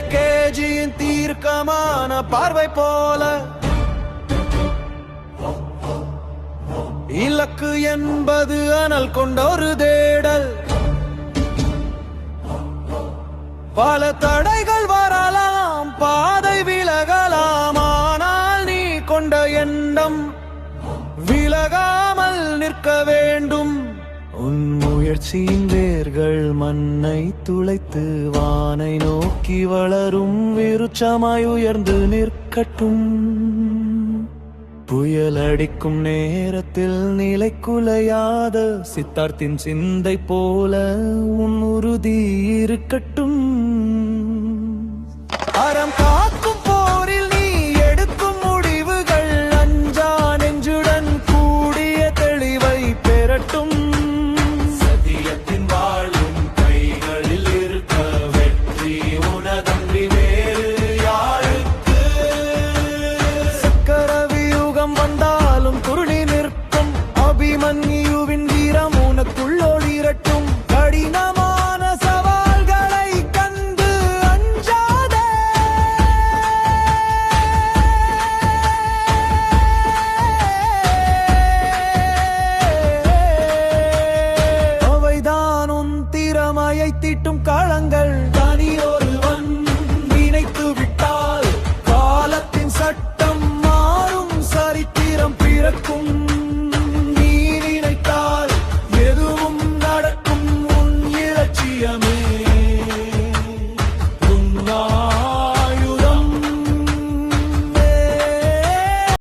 கேஜியின் தீர்க்கமான பார்வை போல. இலக்கு என்பது அனல் கொண்ட ஒரு தேடல். பல தடைகள் வரலாம் பாதை விலகலாம் ஆனால் நீ கொண்ட எண்ணம் விலகாமல் நிற்கவே முயற்சியின் வேர்கள் மண்ணை துளைத்து வானை நோக்கி வளரும் விருச்சமாய் உயர்ந்து நிற்கட்டும். புயல் அடிக்கும் நேரத்தில் நிலை குலையாத சித்தார்த்தின் சிந்தை போல உன் உறுதி இருக்கட்டும். மனத்துள்ளோடு இரட்டும் கடினமான சவால்களை கண்டு அஞ்சாதே. அவைதான் உன் களங்கள். தனியொருவன் நினைத்து விட்டால் காலத்தின் சட்டம் மாறும் சரித்திரம் பிறக்கும்.